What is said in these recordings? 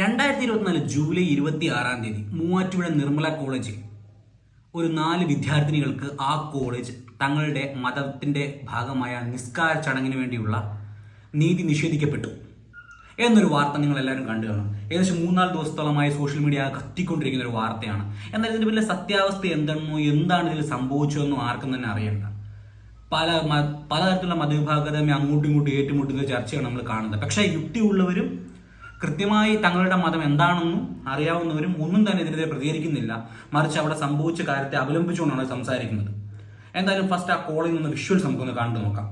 രണ്ടായിരത്തി ഇരുപത്തിനാല് ജൂലൈ ഇരുപത്തി ആറാം തീയതി മൂവാറ്റുപുഴ നിർമ്മല കോളേജിൽ ഒരു നാല് വിദ്യാർത്ഥിനികൾക്ക് ആ കോളേജ് തങ്ങളുടെ മതത്തിന്റെ ഭാഗമായ നിസ്കാര ചടങ്ങിന് വേണ്ടിയുള്ള നീതി നിഷേധിക്കപ്പെട്ടു. എന്നൊരു വാർത്ത നിങ്ങൾ എല്ലാവരും കണ്ടു കാണും. ഏകദേശം മൂന്നാൽ ദിവസത്തോളമായി സോഷ്യൽ മീഡിയ കത്തിക്കൊണ്ടിരിക്കുന്ന ഒരു വാർത്തയാണ്. എന്നാൽ ഇതിന്റെ പിന്നെ സത്യാവസ്ഥ എന്താണെന്നോ എന്താണ് ഇതിൽ സംഭവിച്ചതെന്നോ ആർക്കും തന്നെ അറിയണ്ട. പല പലതരത്തിലുള്ള മതവിഭാഗം അങ്ങോട്ടും ഇങ്ങോട്ടും ഏറ്റുമുട്ടുന്ന ചർച്ചയാണ് നമ്മൾ കാണുന്നത്. പക്ഷേ യുക്തിയുള്ളവരും കൃത്യമായി തങ്ങളുടെ മതം എന്താണെന്നും അറിയാവുന്നവരും ഒന്നും തന്നെ ഇതിനെതിരെ പ്രതികരിക്കുന്നില്ല. മറിച്ച് അവിടെ സംഭവിച്ച കാര്യത്തെ അവലംബിച്ചുകൊണ്ടാണ് സംസാരിക്കുന്നത്. എന്തായാലും ഫസ്റ്റ് ആ കോളിൽ നിന്ന് വിഷ്വൽസ് നമുക്കൊന്ന് കണ്ടു നോക്കാം.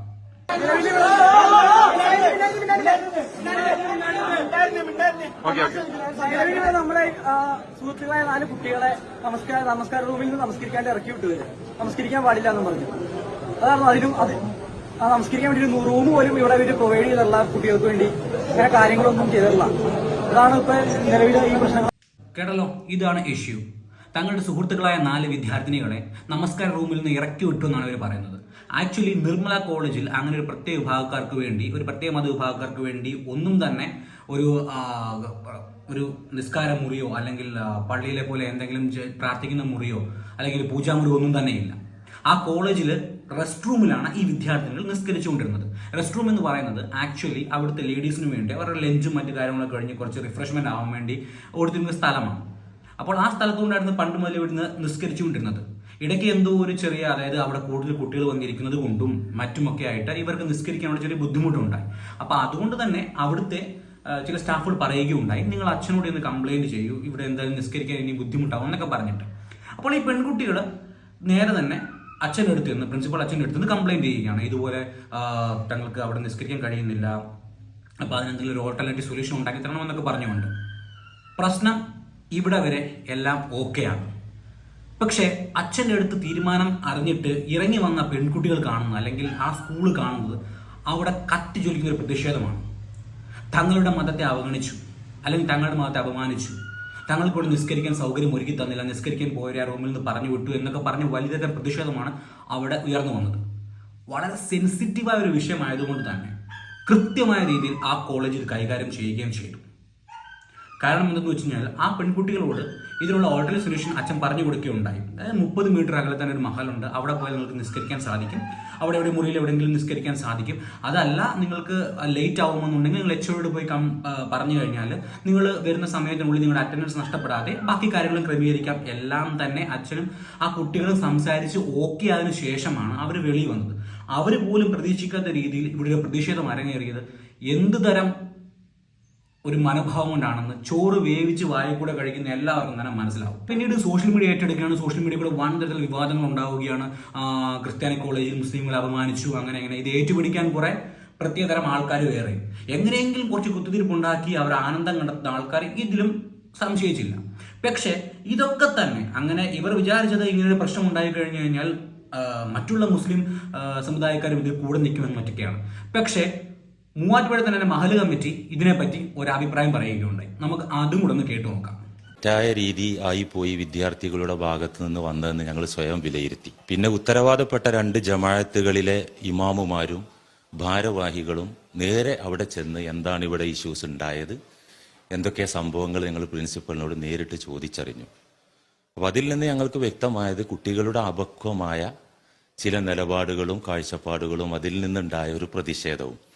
നമ്മളെ സുഹൃത്തുക്കളായ നാല് കുട്ടികളെ നമസ്കാര നമസ്കാര റൂമിൽ നിന്ന് നമസ്കരിക്കാണ്ട് ഇറക്കി വിട്ടു വരെ നമസ്കരിക്കാൻ പാടില്ല എന്ന് പറഞ്ഞു. അതാണ് അതിനും അത്. നമസ്കരിക്കാൻ വേണ്ടി ഒരു റൂം പോലും ഇവിടെ ഇവർ പ്രൊവൈഡ് ചെയ്തിട്ടുള്ള കുട്ടികൾക്ക് വേണ്ടി അങ്ങനെ കാര്യങ്ങളൊന്നും ചെയ്തിട്ടില്ല. അതാണ് ഇപ്പൊ നിലവിലെ ഈ പ്രശ്നങ്ങൾ. കേട്ടല്ലോ? ഇതാണ് ഇഷ്യൂ തങ്ങളുടെ സുഹൃത്തുക്കളായ നാല് വിദ്യാർത്ഥിനികളെ നമസ്കാര റൂമിൽ നിന്ന് ഇറക്കി വിട്ടു എന്നാണ് ഇവർ പറയുന്നത്. ആക്ച്വലി നിർമ്മല കോളേജിൽ അങ്ങനെ ഒരു പ്രത്യേക വിഭാഗക്കാർക്ക് വേണ്ടി ഒരു പ്രത്യേക മത വിഭാഗക്കാർക്ക് വേണ്ടി ഒന്നും തന്നെ ഒരു ഒരു നിസ്കാര മുറിയോ അല്ലെങ്കിൽ പള്ളിയിലെ പോലെ എന്തെങ്കിലും പ്രാർത്ഥിക്കുന്ന മുറിയോ അല്ലെങ്കിൽ പൂജാമുറി ഒന്നും തന്നെ ഇല്ല. ആ കോളേജിൽ റെസ്റ്റ് റൂമിലാണ് ഈ വിദ്യാർത്ഥികൾ നിസ്കരിച്ചുകൊണ്ടിരുന്നത്. റെസ്റ്റ് റൂം എന്ന് പറയുന്നത് ആക്ച്വലി അവിടുത്തെ ലേഡീസിന് വേണ്ടി അവരുടെ ലഞ്ചും മറ്റു കാര്യങ്ങളൊക്കെ കഴിഞ്ഞ് കുറച്ച് റിഫ്രഷ്മെന്റ് ആവാൻ വേണ്ടി ഓടുത്തിരുന്ന സ്ഥലമാണ്. അപ്പോൾ ആ സ്ഥലത്തുകൊണ്ടായിരുന്നു പണ്ട് മുതൽ ഇവിടുന്ന് നിസ്കരിച്ചുകൊണ്ടിരുന്നത്. ഇടയ്ക്ക് എന്തോ ഒരു ചെറിയ അതായത് അവിടെ കൂടുതൽ കുട്ടികൾ വന്നിരിക്കുന്നത് കൊണ്ടും മറ്റുമൊക്കെ ആയിട്ട് ഇവർക്ക് നിസ്കരിക്കാനുള്ള ചെറിയ ബുദ്ധിമുട്ടുണ്ടായി. അപ്പോൾ അതുകൊണ്ട് തന്നെ അവിടുത്തെ ചില സ്റ്റാഫുകൾ പറയുകയുണ്ടായി നിങ്ങൾ അച്ഛനോട് ഒന്ന് കംപ്ലൈന്റ് ചെയ്യൂ ഇവിടെ എന്തായാലും നിസ്കരിക്കാൻ ഇനി ബുദ്ധിമുട്ടാവും എന്നൊക്കെ പറഞ്ഞിട്ട്. അപ്പോൾ ഈ പെൺകുട്ടികൾ നേരെ തന്നെ അച്ഛന്റെ അടുത്ത് നിന്ന് പ്രിൻസിപ്പൽ അച്ഛന്റെ അടുത്ത് നിന്ന് കംപ്ലൈന്റ് ചെയ്യുകയാണ്. ഇതുപോലെ തങ്ങൾക്ക് അവിടെ നിസ്കരിക്കാൻ കഴിയുന്നില്ല. അപ്പോൾ അതിനെന്തെങ്കിലും ഒരു ഓൾട്ടർനേറ്റീവ് സൊല്യൂഷൻ ഉണ്ടാക്കി തരണം എന്നൊക്കെ പറഞ്ഞുകൊണ്ട് പ്രശ്നം ഇവിടെ വരെ എല്ലാം ആണ്. പക്ഷേ അച്ഛന്റെ അടുത്ത് തീരുമാനം അറിഞ്ഞിട്ട് ഇറങ്ങി വന്ന പെൺകുട്ടികൾ കാണുന്നത് അല്ലെങ്കിൽ ആ സ്കൂൾ കാണുന്നത് അവിടെ കത്തി ജ്വലിക്കുന്ന ഒരു പ്രതിഷേധമാണ്. തങ്ങളുടെ മതത്തെ അവഗണിച്ചു. അല്ലെങ്കിൽ തങ്ങളുടെ മതത്തെ അപമാനിച്ചു. തങ്ങൾക്ക് നിസ്കരിക്കാൻ സൗകര്യം ഒരുക്കി തന്നില്ല. നിസ്കരിക്കാൻ പോയ റൂമിൽ നിന്ന് പറഞ്ഞു വിട്ടു എന്നൊക്കെ പറഞ്ഞ് വലിയതരം പ്രതിഷേധമാണ് അവിടെ ഉയർന്നു വന്നത്. വളരെ സെൻസിറ്റീവായ ഒരു വിഷയമായതുകൊണ്ട് തന്നെ കൃത്യമായ രീതിയിൽ ആ കോളേജിൽ കൈകാര്യം ചെയ്യുകയും ചെയ്തു. കാരണം എന്തെന്ന് വെച്ച് കഴിഞ്ഞാൽ ആ പെൺകുട്ടികളോട് ഇതിനുള്ള ഓൾട്ടർനേറ്റ് സൊല്യൂഷൻ അച്ഛൻ പറഞ്ഞു കൊടുക്കുകയുണ്ടായി. അതായത് മുപ്പത് മീറ്റർ അകലെ തന്നെ ഒരു മഹലുണ്ട്. അവിടെ പോയാൽ നിങ്ങൾക്ക് നിസ്കരിക്കാൻ സാധിക്കും. അവിടെ എവിടെ മുറിയിൽ എവിടെയെങ്കിലും നിസ്കരിക്കാൻ സാധിക്കും. അതല്ല നിങ്ങൾക്ക് ലേറ്റ് ആവുമെന്നുണ്ടെങ്കിൽ നിങ്ങൾ എച്ചോട് പോയി കം പറഞ്ഞു കഴിഞ്ഞാൽ നിങ്ങൾ വരുന്ന സമയത്തിനുള്ളിൽ നിങ്ങളുടെ അറ്റൻഡൻസ് നഷ്ടപ്പെടാതെ ബാക്കി കാര്യങ്ങളും ക്രമീകരിക്കാം. എല്ലാം തന്നെ അച്ഛനും ആ കുട്ടികളും സംസാരിച്ച് ഓക്കെ ആയതിനു ശേഷമാണ് അവർ വെളി വന്നത്. അവർ പോലും പ്രതീക്ഷിക്കാത്ത രീതിയിൽ ഇവിടെ ഒരു പ്രതിഷേധം അരങ്ങേറിയത്. എന്ത് തരം ഒരു മനോഭാവം കൊണ്ടാണെന്ന് ചോറ് വേവിച്ച് വായിൽ കൂടെ കഴിക്കുന്ന എല്ലാവർക്കും തന്നെ മനസ്സിലാവും. പിന്നീട് സോഷ്യൽ മീഡിയ ഏറ്റെടുക്കുകയാണ്. സോഷ്യൽ മീഡിയ കൂടെ വൻ തരത്തിൽ വിവാദങ്ങൾ ഉണ്ടാവുകയാണ്. ക്രിസ്ത്യാനി കോളേജിൽ മുസ്ലിങ്ങളെ അപമാനിച്ചു അങ്ങനെ അങ്ങനെ ഇത് ഏറ്റുപിടിക്കാൻ കുറെ പ്രത്യേകതരം ആൾക്കാർ വേറെ. എങ്ങനെയെങ്കിലും കുറച്ച് കുത്തിത്തിരിപ്പുണ്ടാക്കി അവർ ആനന്ദം കണ്ടെത്തുന്ന ആൾക്കാർ ഇതിലും സംശയിച്ചില്ല. പക്ഷേ ഇതൊക്കെ തന്നെ അങ്ങനെ ഇവർ വിചാരിച്ചത് ഇങ്ങനെ ഒരു പ്രശ്നം ഉണ്ടായി കഴിഞ്ഞു കഴിഞ്ഞാൽ മറ്റുള്ള മുസ്ലിം സമുദായക്കാരും ഇതിൽ കൂടെ നിൽക്കുമെന്ന് മറ്റൊക്കെയാണ്. പക്ഷേ മൂവാറ്റുപുഴ തന്നെ മഹൽ കമ്മിറ്റി ഇതിനെപ്പറ്റി ഒരു അഭിപ്രായം പറയുകയുണ്ടായി. നമുക്ക് അതും കൂടെ ഒന്ന് കേട്ടു നോക്കാം. തെറ്റായ രീതി ആയിപ്പോയി വിദ്യാർത്ഥികളുടെ ഭാഗത്ത് നിന്ന് വന്നതെന്ന് ഞങ്ങൾ സ്വയം വിലയിരുത്തി. പിന്നെ ഉത്തരവാദപ്പെട്ട രണ്ട് ജമാഅത്തുകളിലെ ഇമാമുമാരും ഭാരവാഹികളും നേരെ അവിടെ ചെന്ന് എന്താണ് ഇവിടെ ഇഷ്യൂസ് ഉണ്ടായത് എന്തൊക്കെ സംഭവങ്ങൾ ഞങ്ങൾ പ്രിൻസിപ്പലിനോട് നേരിട്ട് ചോദിച്ചറിഞ്ഞു. അപ്പോൾ അതിൽ നിന്ന് ഞങ്ങൾക്ക് വ്യക്തമായത് കുട്ടികളുടെ അപക്വമായ ചില നിലപാടുകളും കാഴ്ചപ്പാടുകളും അതിൽ നിന്നുണ്ടായ ഒരു പ്രതിഷേധവും.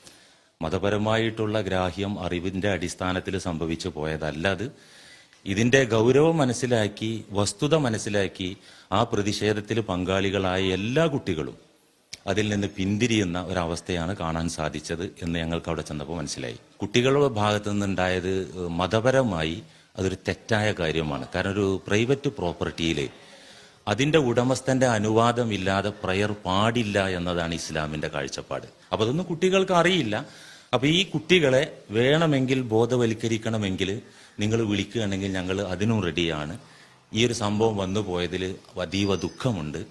മതപരമായിട്ടുള്ള ഗ്രാഹ്യം അറിവിന്റെ അടിസ്ഥാനത്തിൽ സംഭവിച്ചു പോയതല്ല അത്. ഇതിന്റെ ഗൗരവം മനസ്സിലാക്കി വസ്തുത മനസ്സിലാക്കി ആ പ്രതിഷേധത്തിൽ പങ്കാളികളായ എല്ലാ കുട്ടികളും അതിൽ നിന്ന് പിന്തിരിയുന്ന ഒരവസ്ഥയാണ് കാണാൻ സാധിച്ചത് എന്ന് ഞങ്ങൾക്ക് അവിടെ ചെന്നപ്പോൾ മനസ്സിലായി. കുട്ടികളുടെ ഭാഗത്തു നിന്നുണ്ടായത് മതപരമായി അതൊരു തെറ്റായ കാര്യമാണ്. കാരണം ഒരു പ്രൈവറ്റ് പ്രോപ്പർട്ടിയിൽ അതിന്റെ ഉടമസ്ഥന്റെ അനുവാദമില്ലാതെ പ്രയർ പാടില്ല എന്നതാണ് ഇസ്ലാമിന്റെ കാഴ്ചപ്പാട്. അപ്പൊ അതൊന്നും കുട്ടികൾക്ക് അറിയില്ല. അപ്പൊ ഈ കുട്ടികളെ വേണമെങ്കിൽ ബോധവൽക്കരിക്കണമെങ്കിൽ നിങ്ങൾ വിളിക്കുകയാണെങ്കിൽ ഞങ്ങൾ അതിനും റെഡിയാണ്. ഈ ഒരു സംഭവം വന്നു പോയതിൽ അതീവ ദുഃഖമുണ്ട്.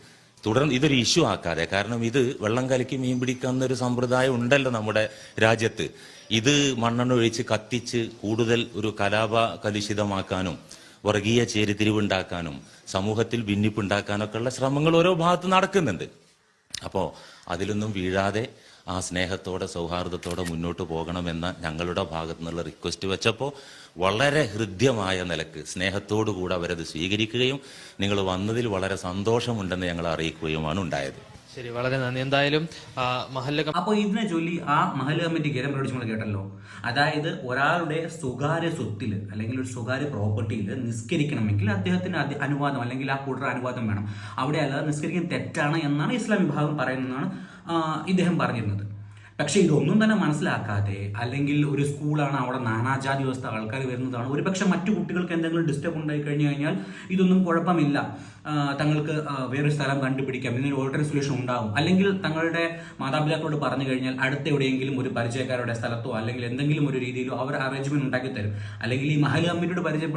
തുടർന്ന് ഇതൊരു ഇഷ്യൂ ആക്കാതെ. കാരണം ഇത് വെള്ളം കലക്കി മീൻ പിടിക്കുന്ന ഒരു സമ്പ്രദായം ഉണ്ടല്ലോ നമ്മുടെ രാജ്യത്ത്. ഇത് മണ്ണെണ്ണ ഒഴിച്ച് കത്തിച്ച് കൂടുതൽ ഒരു കലാപ കലുഷിതമാക്കാനും വർഗീയ ചേരിതിരിവുണ്ടാക്കാനും സമൂഹത്തിൽ ഭിന്നിപ്പുണ്ടാക്കാനൊക്കെയുള്ള ശ്രമങ്ങൾ ഓരോ ഭാഗത്ത് നടക്കുന്നുണ്ട്. അപ്പോൾ അതിലൊന്നും വീഴാതെ ആ സ്നേഹത്തോടെ സൗഹാർദ്ദത്തോടെ മുന്നോട്ട് പോകണമെന്ന ഞങ്ങളുടെ ഭാഗത്തു നിന്നുള്ള റിക്വസ്റ്റ് വെച്ചപ്പോൾ വളരെ ഹൃദ്യമായ നിലയ്ക്ക് സ്നേഹത്തോടു കൂടെ അവരത് സ്വീകരിക്കുകയും നിങ്ങൾ വന്നതിൽ വളരെ സന്തോഷമുണ്ടെന്ന് ഞങ്ങൾ അറിയിക്കുകയുമാണ് ഉണ്ടായത്. ശരി വളരെ നന്ദി. എന്തായാലും മഹല്ല അപ്പോൾ ഇതിനെ ചൊല്ലി ആ മഹല്ല കമ്മിറ്റി ഗേരം പ്രകടിച്ച് നമ്മൾ കേട്ടല്ലോ. അതായത് ഒരാളുടെ സ്വകാര്യ സ്വത്തിൽ അല്ലെങ്കിൽ ഒരു സ്വകാര്യ പ്രോപ്പർട്ടിയിൽ നിസ്കരിക്കണമെങ്കിൽ അദ്ദേഹത്തിന് അനുവാദം അല്ലെങ്കിൽ ആ കൂട്ടർ അനുവാദം വേണം. അവിടെ അല്ലാതെ നിസ്കരിക്കാൻ തെറ്റാണ് എന്നാണ് ഇസ്ലാം വിഭാഗം പറയുന്നതെന്നാണ് ആ, ഇദ്ദേഹം പറഞ്ഞിരുന്നത്. പക്ഷേ ഇതൊന്നും തന്നെ മനസ്സിലാക്കാതെ അല്ലെങ്കിൽ ഒരു സ്കൂളാണ് അവിടെ നാനാജാതി വ്യവസ്ഥ ആൾക്കാർ വരുന്നതാണ്. ഒരു പക്ഷേ മറ്റു കുട്ടികൾക്ക് എന്തെങ്കിലും ഡിസ്റ്റർബ് ഉണ്ടായി കഴിഞ്ഞു കഴിഞ്ഞാൽ ഇതൊന്നും കുഴപ്പമില്ല. തങ്ങൾക്ക് വേറൊരു സ്ഥലം കണ്ടുപിടിക്കാം. ഇതിനൊരു ഓൾട്ടർ സൊല്യൂഷൻ ഉണ്ടാകും അല്ലെങ്കിൽ തങ്ങളുടെ മാതാപിതാക്കളോട് പറഞ്ഞു കഴിഞ്ഞാൽ അടുത്ത എവിടെയെങ്കിലും ഒരു പരിചയക്കാരുടെ സ്ഥലത്തോ അല്ലെങ്കിൽ എന്തെങ്കിലും ഒരു രീതിയിലോ അവർ അറേഞ്ച്മെന്റ് ഉണ്ടാക്കി തരും. അല്ലെങ്കിൽ ഈ മഹൽ കമ്മിറ്റിയോട് പരിചയ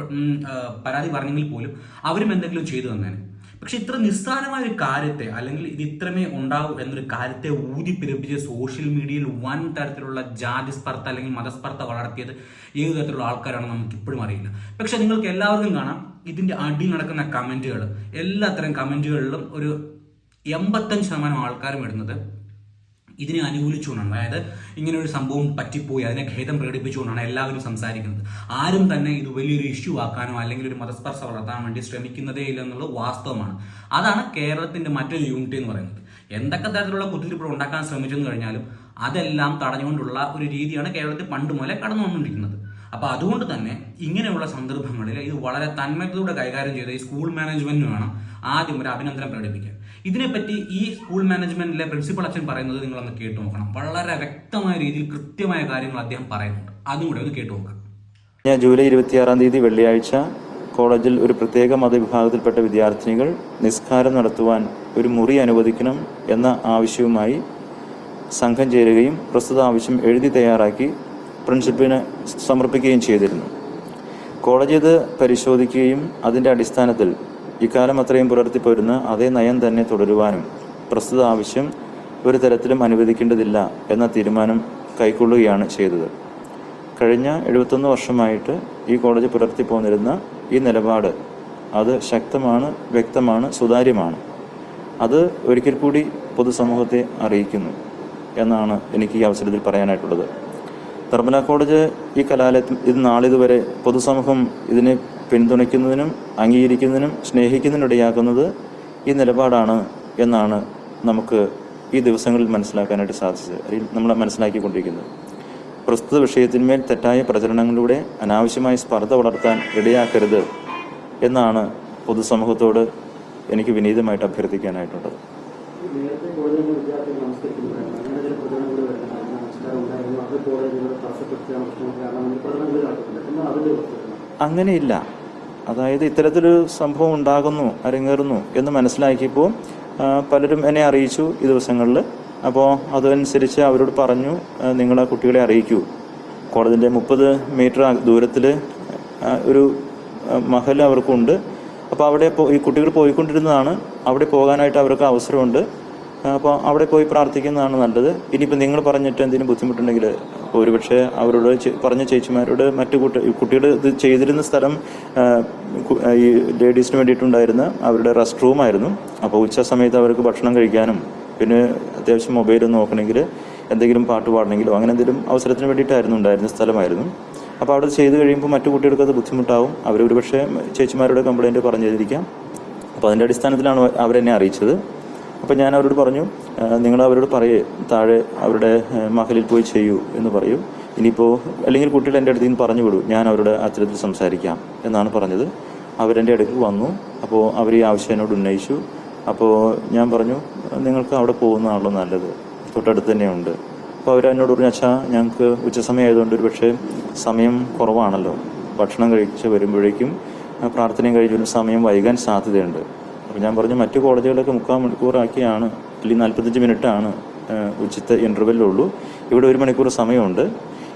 പരാതി പറഞ്ഞെങ്കിൽ പോലും അവരും എന്തെങ്കിലും ചെയ്തു തന്നേനെ. പക്ഷെ ഇത്ര നിസ്സാരമായ ഒരു കാര്യത്തെ അല്ലെങ്കിൽ ഇത് ഇത്രമേ ഉണ്ടാവൂ എന്നൊരു കാര്യത്തെ ഊതിപ്പെരുപ്പിച്ച് സോഷ്യൽ മീഡിയയിൽ വൻ തരത്തിലുള്ള ജാതി സ്പർദ്ധ അല്ലെങ്കിൽ മതസ്പർദ്ധ വളർത്തിയത് ഏത് തരത്തിലുള്ള ആൾക്കാരാണ് നമുക്ക് ഇപ്പോഴും അറിയില്ല. പക്ഷെ നിങ്ങൾക്ക് എല്ലാവർക്കും കാണാം ഇതിന്റെ അടിയിൽ നടക്കുന്ന കമന്റുകൾ എല്ലാത്തരം കമന്റുകളിലും ഒരു എൺപത്തഞ്ച് ശതമാനം ആൾക്കാരും ഇടുന്നത് ഇതിനെ അനുകൂലിച്ചുകൊണ്ടാണ്. അതായത് ഇങ്ങനെ ഒരു സംഭവം പറ്റിപ്പോയി അതിനെ ഖേദം പ്രകടിപ്പിച്ചുകൊണ്ടാണ് എല്ലാവരും സംസാരിക്കുന്നത്. ആരും തന്നെ ഇത് വലിയൊരു ഇഷ്യൂ ആക്കാനോ അല്ലെങ്കിൽ ഒരു മതസ്പർശ വളർത്താൻ വേണ്ടി ശ്രമിക്കുന്നതേ ഇല്ല എന്നുള്ളത് വാസ്തവമാണ്. അതാണ് കേരളത്തിന്റെ മറ്റൊരു യൂണിറ്റ് എന്ന് പറയുന്നത്. എന്തൊക്കെ തരത്തിലുള്ള കുത്തിരിപ്പുഴ ഉണ്ടാക്കാൻ ശ്രമിച്ചെന്ന് കഴിഞ്ഞാലും അതെല്ലാം തടഞ്ഞുകൊണ്ടുള്ള ഒരു രീതിയാണ് കേരളത്തിൽ പണ്ട് മുതലേ കടന്നു വന്നുകൊണ്ടിരിക്കുന്നത് അപ്പൊ അതുകൊണ്ട് തന്നെ ഇങ്ങനെയുള്ള സന്ദർഭങ്ങളിൽ ഇത് വളരെ തന്മയത്തോടെ കൈകാര്യം ചെയ്ത ഈ സ്കൂൾ മാനേജ്മെന്റിന് വേണം ആദ്യം ഒരു അഭിനന്ദനം പ്രകടിപ്പിക്കാൻ. ഇതിനെപ്പറ്റി ഈ സ്കൂൾ മാനേജ്മെന്റിലെ പ്രിൻസിപ്പൾ അച്ഛൻ പറയുന്നത് നിങ്ങളൊന്ന് കേട്ടു നോക്കണം. വളരെ വ്യക്തമായ രീതിയിൽ കൃത്യമായ കാര്യങ്ങൾ അദ്ദേഹം പറയുന്നുണ്ട്. അതും കൂടെ ഒന്ന് കേട്ടു നോക്കാം. ഞാൻ ജൂലൈ ഇരുപത്തിയാറാം തീയതി വെള്ളിയാഴ്ച കോളേജിൽ ഒരു പ്രത്യേക മതവിഭാഗത്തിൽപ്പെട്ട വിദ്യാർത്ഥിനികൾ നിസ്കാരം നടത്തുവാൻ ഒരു മുറി അനുവദിക്കണം എന്ന ആവശ്യവുമായി സംഘം ചേരുകയും പ്രസ്തുത ആവശ്യം എഴുതി തയ്യാറാക്കി പ്രിൻസിപ്പിന് സമർപ്പിക്കുകയും ചെയ്തിരുന്നു. കോളേജ് ഇത് പരിശോധിക്കുകയും അതിന്റെ അടിസ്ഥാനത്തിൽ ഇക്കാലം അത്രയും പുലർത്തിപ്പോരുന്ന അതേ നയം തന്നെ തുടരുവാനും പ്രസ്തുത ആവശ്യം ഒരു തരത്തിലും അനുവദിക്കേണ്ടതില്ല എന്ന തീരുമാനം കൈക്കൊള്ളുകയാണ് ചെയ്തത്. കഴിഞ്ഞ എഴുപത്തൊന്ന് വർഷമായിട്ട് ഈ കോളേജ് പുലർത്തി പോന്നിരുന്ന ഈ നിലപാട് അത് ശക്തമാണ് വ്യക്തമാണ് സുതാര്യമാണ്. അത് ഒരിക്കൽ കൂടി പൊതുസമൂഹത്തെ അറിയിക്കുന്നു എന്നാണ് എനിക്ക് ഈ അവസരത്തിൽ പറയാനായിട്ടുള്ളത്. നിർമ്മല കോളേജ് ഈ കലാലയത്തിൽ ഇത് നാളിതുവരെ പൊതുസമൂഹം ഇതിനെ പിന്തുണയ്ക്കുന്നതിനും അംഗീകരിക്കുന്നതിനും സ്നേഹിക്കുന്നതിനും ഇടയാക്കുന്നത് ഈ നിലപാടാണ് എന്നാണ് നമുക്ക് ഈ ദിവസങ്ങളിൽ മനസ്സിലാക്കാനായിട്ട് സാധിച്ചത്. അല്ലെങ്കിൽ നമ്മൾ മനസ്സിലാക്കിക്കൊണ്ടിരിക്കുന്നത്. പ്രസ്തുത വിഷയത്തിന്മേൽ തെറ്റായ പ്രചരണങ്ങളിലൂടെ അനാവശ്യമായ സ്പർദ്ധ വളർത്താൻ ഇടയാക്കരുത് എന്നാണ് പൊതുസമൂഹത്തോട് എനിക്ക് വിനീതമായിട്ട് അഭ്യർത്ഥിക്കാനായിട്ടുള്ളത്. അങ്ങനെയില്ല. അതായത് ഇത്തരത്തിലൊരു സംഭവം ഉണ്ടാകുന്നു അരങ്ങേറുന്നു എന്ന് മനസ്സിലാക്കിയപ്പോൾ പലരും എന്നെ അറിയിച്ചു ഈ ദിവസങ്ങളിൽ. അപ്പോൾ അതനുസരിച്ച് അവരോട് പറഞ്ഞു നിങ്ങളെ കുട്ടികളെ അറിയിക്കൂ. കോളേജിന്റെ മുപ്പത് മീറ്റർ ദൂരത്തിൽ ഒരു മഹൽ അവർക്കുണ്ട്. അപ്പോൾ അവിടെ ഈ കുട്ടികൾ പോയിക്കൊണ്ടിരുന്നതാണ്. അവിടെ പോകാനായിട്ട് അവർക്ക് അവസരമുണ്ട്. അപ്പോൾ അവിടെ പോയി പ്രാർത്ഥിക്കുന്നതാണ് നല്ലത്. ഇനിയിപ്പോൾ നിങ്ങൾ പറഞ്ഞിട്ട് എന്തെങ്കിലും ബുദ്ധിമുട്ടുണ്ടെങ്കിൽ ഒരുപക്ഷെ അവരോട് പറഞ്ഞ ചേച്ചിമാരോട് മറ്റു കുട്ടി കുട്ടിയുടെ ഇത് ചെയ്തിരുന്ന സ്ഥലം ഈ ലേഡീസിന് വേണ്ടിയിട്ടുണ്ടായിരുന്ന അവരുടെ റെസ്റ്റ് റൂമായിരുന്നു അപ്പോൾ ഉച്ച സമയത്ത് അവർക്ക് ഭക്ഷണം കഴിക്കാനും പിന്നെ അത്യാവശ്യം മൊബൈൽ നോക്കണമെങ്കിൽ എന്തെങ്കിലും പാട്ട് പാടണമെങ്കിലോ അങ്ങനെ എന്തെങ്കിലും അവസരത്തിന് വേണ്ടിയിട്ടായിരുന്നു ഉണ്ടായിരുന്ന സ്ഥലമായിരുന്നു. അപ്പോൾ അവിടെ ചെയ്ത് കഴിയുമ്പോൾ മറ്റു കുട്ടികൾക്ക് അത് ബുദ്ധിമുട്ടാവും. അവർ ഒരുപക്ഷെ ചേച്ചിമാരുടെ കംപ്ലൈന്റ് പറഞ്ഞിരിക്കാം. അപ്പോൾ അതിന്റെ അടിസ്ഥാനത്തിലാണ് അവരെന്നെ അറിയിച്ചത്. അപ്പോൾ ഞാൻ അവരോട് പറഞ്ഞു നിങ്ങൾ അവരോട് പറയേ താഴെ അവരുടെ മഹലിൽ പോയി ചെയ്യൂ എന്ന് പറയൂ. ഇനിയിപ്പോൾ അല്ലെങ്കിൽ കുട്ടികൾ എന്റെ അടുത്ത് നിന്ന് പറഞ്ഞു വിടൂ ഞാൻ അവരുടെ അത്തരത്തിൽ സംസാരിക്കാം എന്നാണ് പറഞ്ഞത്. അവരെന്റെ അടുക്കൽ വന്നു. അപ്പോൾ അവർ ഈ ആവശ്യം എന്നോട് ഉന്നയിച്ചു. അപ്പോൾ ഞാൻ പറഞ്ഞു നിങ്ങൾക്ക് അവിടെ പോകുന്നതാണല്ലോ നല്ലത്. തൊട്ടടുത്ത് തന്നെയുണ്ട്. അപ്പോൾ അവർ എന്നോട് പറഞ്ഞു അച്ഛാ ഞങ്ങൾക്ക് ഉച്ചസമയം ആയതുകൊണ്ട് ഒരു പക്ഷേ സമയം കുറവാണല്ലോ. ഭക്ഷണം കഴിച്ച് വരുമ്പോഴേക്കും പ്രാർത്ഥനയും കഴിഞ്ഞ് സമയം വൈകാൻ സാധ്യതയുണ്ട്. അപ്പോൾ ഞാൻ പറഞ്ഞു മറ്റു കോളേജുകളൊക്കെ മുക്കാൽ മണിക്കൂറാക്കിയാണ് അല്ലെങ്കിൽ നാൽപ്പത്തഞ്ച് മിനിറ്റാണ് ഉച്ചത്തെ ഇന്റർവെല്ലുള്ളൂ ഇവിടെ ഒരു മണിക്കൂർ സമയമുണ്ട്.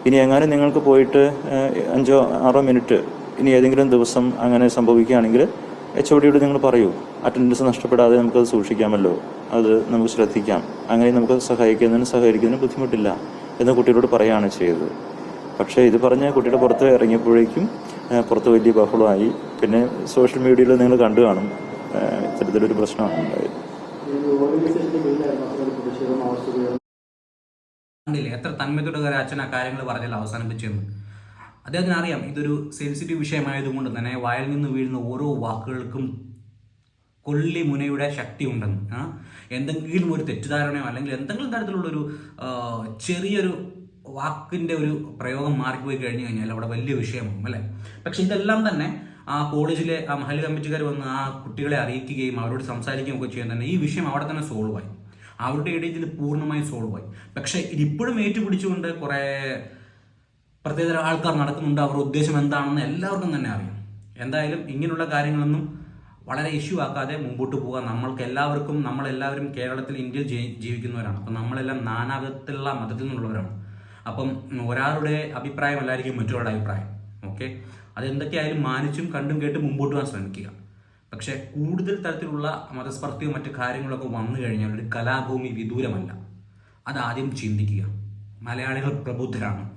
ഇനി എങ്ങാനും നിങ്ങൾക്ക് പോയിട്ട് അഞ്ചോ ആറോ മിനിറ്റ് ഇനി ഏതെങ്കിലും ദിവസം അങ്ങനെ സംഭവിക്കുകയാണെങ്കിൽ എച്ച് ഒ ഡിയോട് നിങ്ങൾ പറയൂ. അറ്റൻഡൻസ് നഷ്ടപ്പെടാതെ നമുക്കത് സൂക്ഷിക്കാമല്ലോ. അത് നമുക്ക് ശ്രദ്ധിക്കാം. അങ്ങനെ നമുക്ക് സഹായിക്കുന്നതിന് സഹകരിക്കുന്നതിന് ബുദ്ധിമുട്ടില്ല എന്ന് കുട്ടികളോട് പറയുകയാണ് ചെയ്തത്. പക്ഷേ ഇത് പറഞ്ഞ് കുട്ടിയുടെ പുറത്ത് ഇറങ്ങിയപ്പോഴേക്കും പുറത്ത് വലിയ ബഹളമായി. പിന്നെ സോഷ്യൽ മീഡിയയിൽ നിങ്ങൾ കണ്ടു കാണും. ഇത്തരത്തിലൊരു പ്രശ്നമാണ് ഉണ്ടായത് എത്ര തന്മയത്തോടെ അച്ഛൻ ആ കാര്യങ്ങൾ പറഞ്ഞാൽ അവസാനിപ്പിച്ചെന്ന് അദ്ദേഹത്തിന് അറിയാം ഇതൊരു സെൻസിറ്റീവ് വിഷയമായതുകൊണ്ട് തന്നെ വായിൽ നിന്ന് വീഴുന്ന ഓരോ വാക്കുകൾക്കും കൊള്ളി മുനയുടെ ശക്തി ഉണ്ടെന്ന്. എന്തെങ്കിലും ഒരു തെറ്റിദ്ധാരണയോ അല്ലെങ്കിൽ എന്തെങ്കിലും തരത്തിലുള്ളൊരു ചെറിയൊരു വാക്കിന്റെ ഒരു പ്രയോഗം മാറിപ്പോയി കഴിഞ്ഞു കഴിഞ്ഞാൽ അവിടെ വലിയ വിഷയമാകും അല്ലേ? പക്ഷെ ഇതെല്ലാം തന്നെ ആ കോളേജിലെ ആ മഹല്ല് കമ്മിറ്റിക്കാർ വന്ന് ആ കുട്ടികളെ അറിയിക്കുകയും അവരോട് സംസാരിക്കുകയും ഒക്കെ ചെയ്യാൻ തന്നെ ഈ വിഷയം അവിടെ തന്നെ സോൾവ് ആയി. അവരുടെ ഇടയിൽ ഇത് പൂർണമായും സോൾവ് ആയി. പക്ഷേ ഇതിപ്പോഴും ഏറ്റുപിടിച്ചുകൊണ്ട് കുറേ പ്രത്യേക ആൾക്കാർ നടക്കുന്നുണ്ട്. അവരുടെ ഉദ്ദേശം എന്താണെന്ന് എല്ലാവർക്കും തന്നെ അറിയാം. എന്തായാലും ഇങ്ങനെയുള്ള കാര്യങ്ങളൊന്നും വളരെ ഇഷ്യൂ ആക്കാതെ മുമ്പോട്ട് പോകാൻ നമ്മൾക്ക് എല്ലാവർക്കും നമ്മളെല്ലാവരും കേരളത്തിൽ ഇന്ത്യയിൽ ജീവിക്കുന്നവരാണ്. അപ്പം നമ്മളെല്ലാം നാനാവിധത്തിലുള്ള മതത്തിൽ നിന്നുള്ളവരാണ്. അപ്പം ഒരാളുടെ അഭിപ്രായം അല്ലായിരിക്കും മറ്റൊരാളുടെ അഭിപ്രായം. ഓക്കെ അതെന്തൊക്കെയായാലും മാനിച്ചും കണ്ടും കേട്ടും മുമ്പോട്ട് പോകാൻ ശ്രമിക്കുക. പക്ഷേ കൂടുതൽ തരത്തിലുള്ള മതസ്പർദ്ധയോ മറ്റു കാര്യങ്ങളൊക്കെ വന്നു കഴിഞ്ഞാൽ ഒരു കലാഭൂമി വിദൂരമല്ല. അതാദ്യം ചിന്തിക്കുക. മലയാളികൾ പ്രബുദ്ധരാണ്.